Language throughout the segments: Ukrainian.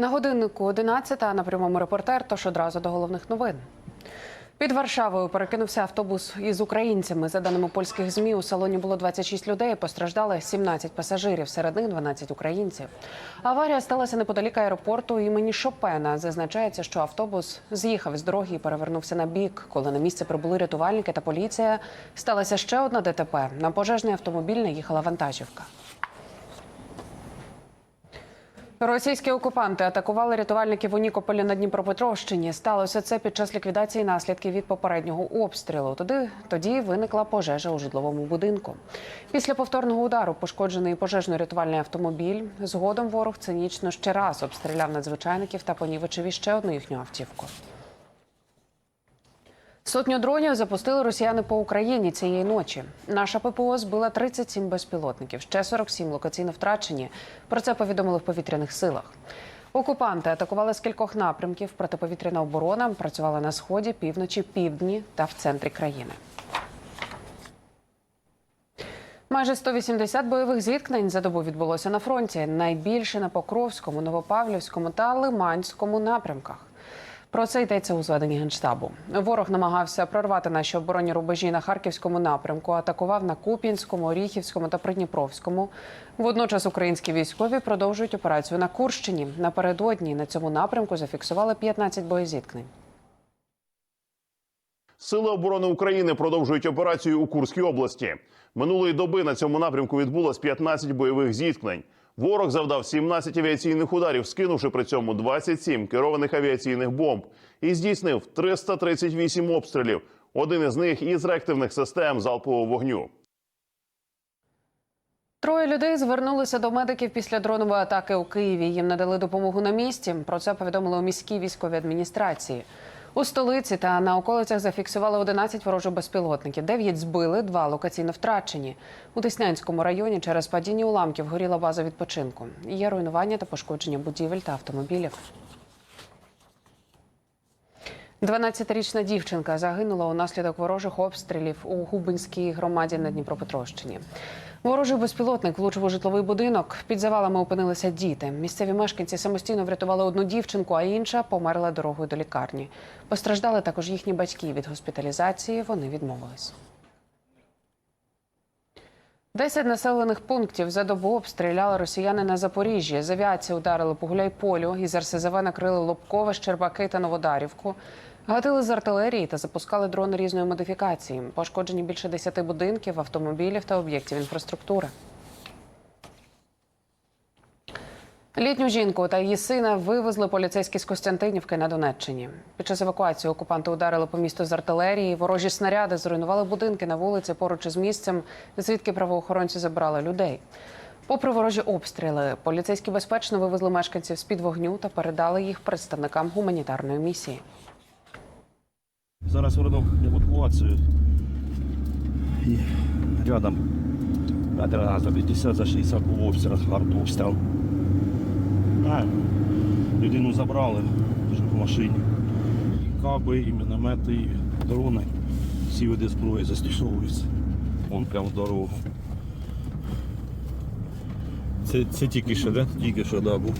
На годиннику 11 на прямому репортер. Тож одразу до головних новин. Під Варшавою перекинувся автобус із українцями. За даними польських змі, у салоні було 26 людей. Постраждали 17 пасажирів, серед них 12 українців. Аварія сталася неподалік аеропорту імені Шопена. Зазначається, що автобус з'їхав з дороги і перевернувся на бік. Коли на місце прибули рятувальники та поліція, сталася ще одна ДТП. На пожежний автомобіль наїхала вантажівка. Російські окупанти атакували рятувальників у Нікополі на Дніпропетровщині. Сталося це під час ліквідації наслідків від попереднього обстрілу. Тоді, тоді виникла пожежа у житловому будинку. Після повторного удару пошкоджений пожежно-рятувальний автомобіль. Згодом ворог цинічно ще раз обстріляв надзвичайників та понівечив іще одну їхню автівку. Сотню дронів запустили росіяни по Україні цієї ночі. Наша ППО збила 37 безпілотників, ще 47 локаційно втрачені. Про це повідомили в повітряних силах. Окупанти атакували з кількох напрямків. Протиповітряна оборона працювала на сході, півночі, півдні та в центрі країни. Майже 180 бойових зіткнень за добу відбулося на фронті. Найбільше на Покровському, Новопавлівському та Лиманському напрямках. Про це йдеться у зведенні генштабу. Ворог намагався прорвати наші оборонні рубежі на харківському напрямку, атакував на Куп'янському, Оріхівському та Придніпровському. Водночас українські військові продовжують операцію на Курщині. Напередодні на цьому напрямку зафіксували 15 боєзіткнень. Сили оборони України продовжують операцію у Курській області. Минулої доби на цьому напрямку відбулось 15 бойових зіткнень. Ворог завдав 17 авіаційних ударів, скинувши при цьому 27 керованих авіаційних бомб і здійснив 338 обстрілів. Один із них із реактивних систем залпового вогню. Троє людей звернулися до медиків після дронової атаки у Києві. Їм надали допомогу на місці. Про це повідомили у міській військовій адміністрації. У столиці та на околицях зафіксували 11 ворожих безпілотників. Дев'ять збили, два локаційно втрачені. У Деснянському районі через падіння уламків горіла база відпочинку. Є руйнування та пошкодження будівель та автомобілів. 12-річна дівчинка загинула унаслідок ворожих обстрілів у Губинській громаді на Дніпропетровщині. Ворожий безпілотник влучив у житловий будинок. Під завалами опинилися діти. Місцеві мешканці самостійно врятували одну дівчинку, а інша померла дорогою до лікарні. Постраждали також їхні батьки від госпіталізації. Вони відмовились. Десять населених пунктів за добу обстріляли росіяни на Запоріжжі. З авіації ударили по Гуляйполю, із РСЗВ накрили Лобкове, Щербаки та Новодарівку. Гатили з артилерії та запускали дрони різної модифікації. Пошкоджені більше десяти будинків, автомобілів та об'єктів інфраструктури. Літню жінку та її сина вивезли поліцейські з Костянтинівки на Донеччині. Під час евакуації окупанти ударили по місту з артилерії. Ворожі снаряди зруйнували будинки на вулиці поруч із місцем, звідки правоохоронці забирали людей. Попри ворожі обстріли, поліцейські безпечно вивезли мешканців з під вогню та передали їх представникам гуманітарної місії. Зараз вернув евакуацію. І рядом метра за 50 за 60 був обстріл, артобстріл. А, людину забрали вже в машині. Каби, і міномети, і дрони. Всі види зброї застосовуються. Вон прямо в дорогу. Це, це тільки що, да? Тільки що, да, був.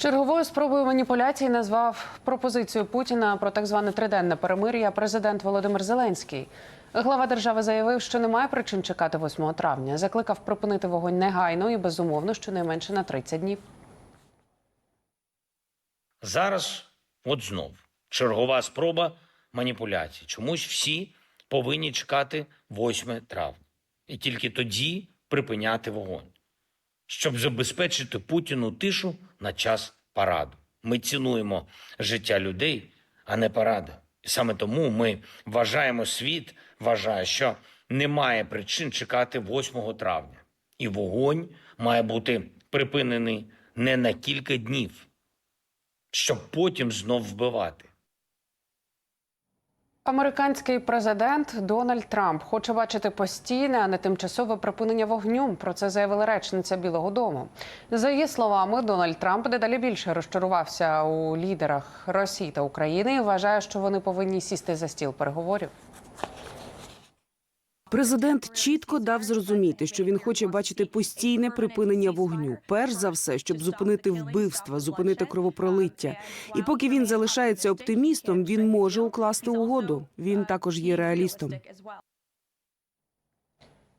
Черговою спробою маніпуляції назвав пропозицію Путіна про так зване триденне перемир'я президент Володимир Зеленський. Глава держави заявив, що немає причин чекати 8 травня. Закликав припинити вогонь негайно і безумовно щонайменше на 30 днів. Зараз, от знов, чергова спроба маніпуляції. Чомусь всі повинні чекати 8 травня. І тільки тоді припиняти вогонь, щоб забезпечити Путіну тишу на час параду. Ми цінуємо життя людей, а не паради. І саме тому ми вважаємо світ, вважає, що немає причин чекати 8 травня. І вогонь має бути припинений не на кілька днів, щоб потім знов вбивати. Американський президент Дональд Трамп хоче бачити постійне, а не тимчасове припинення вогню. Про це заявила речниця Білого Дому. За її словами, Дональд Трамп дедалі більше розчарувався у лідерах Росії та України і вважає, що вони повинні сісти за стіл переговорів. Президент чітко дав зрозуміти, що він хоче бачити постійне припинення вогню. Перш за все, щоб зупинити вбивства, зупинити кровопролиття. І поки він залишається оптимістом, він може укласти угоду. Він також є реалістом.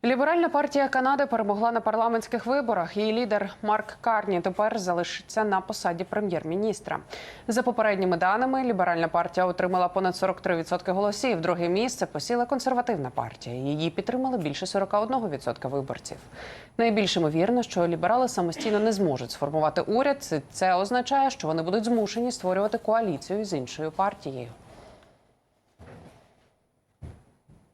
Ліберальна партія Канади перемогла на парламентських виборах. Її лідер Марк Карні тепер залишиться на посаді прем'єр-міністра. За попередніми даними, ліберальна партія отримала понад 43% голосів. Друге місце посіла консервативна партія. Її підтримали більше 41% виборців. Найбільш ймовірно, що ліберали самостійно не зможуть сформувати уряд. Це- означає, що вони будуть змушені створювати коаліцію з іншою партією.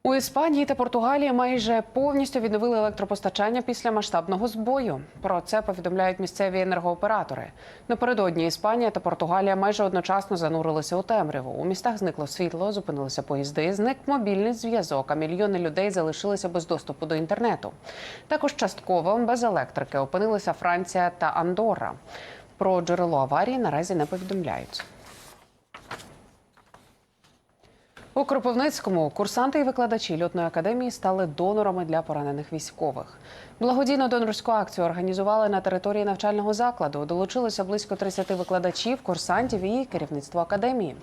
У Іспанії та Португалії майже повністю відновили електропостачання після масштабного збою. Про це повідомляють місцеві енергооператори. Напередодні Іспанія та Португалія майже одночасно занурилися у темряву. У містах зникло світло, зупинилися поїзди, зник мобільний зв'язок, а мільйони людей залишилися без доступу до інтернету. Також частково без електрики опинилися Франція та Андорра. Про джерело аварії наразі не повідомляють. У Кропивницькому курсанти і викладачі льотної академії стали донорами для поранених військових. Благодійну донорську акцію організували на території навчального закладу. Долучилося близько 30 викладачів, курсантів і керівництво академії.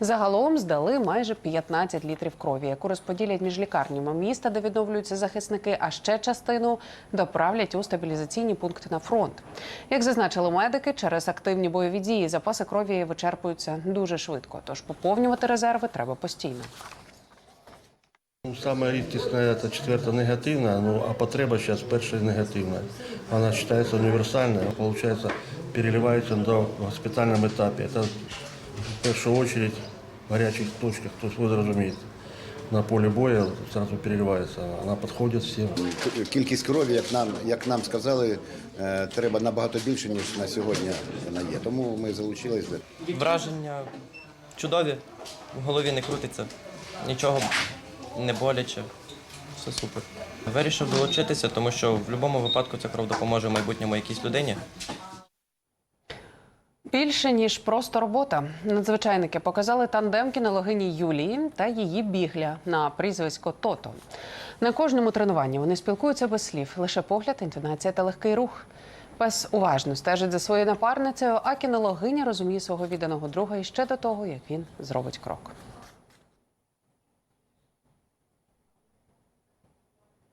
Загалом здали майже 15 літрів крові, яку розподілять між лікарнями міста, де відновлюються захисники, а ще частину доправлять у стабілізаційні пункти на фронт. Як зазначили медики, через активні бойові дії запаси крові вичерпуються дуже швидко. Тож поповнювати резерви треба постійно. Ну, Самая рідкісна це четверта негативна, ну а потреба зараз перша негативна. Вона вважається універсальною, виходить, переливається до госпітальному етапі. Це в першу чергу в гарячих точках, тобто ви зрозумієте. На полі бою одразу переливається, вона підходить всім. Кількість крові, як нам, як нам сказали, е, треба набагато більше, ніж на сьогодні вона є. Тому ми залучились. Враження чудові, в голові не крутиться, нічого не боляче, все супер. Вирішив долучитися, тому що в будь-якому випадку ця кров допоможе в майбутньому якійсь людині. Більше ніж просто робота. Надзвичайники показали тандем кінологині Юлії та її бігля на прізвисько Тото. На кожному тренуванні вони спілкуються без слів, лише погляд, інтонація та легкий рух. Пес уважно стежить за своєю напарницею, а кінологиня розуміє свого відданого друга іще до того, як він зробить крок.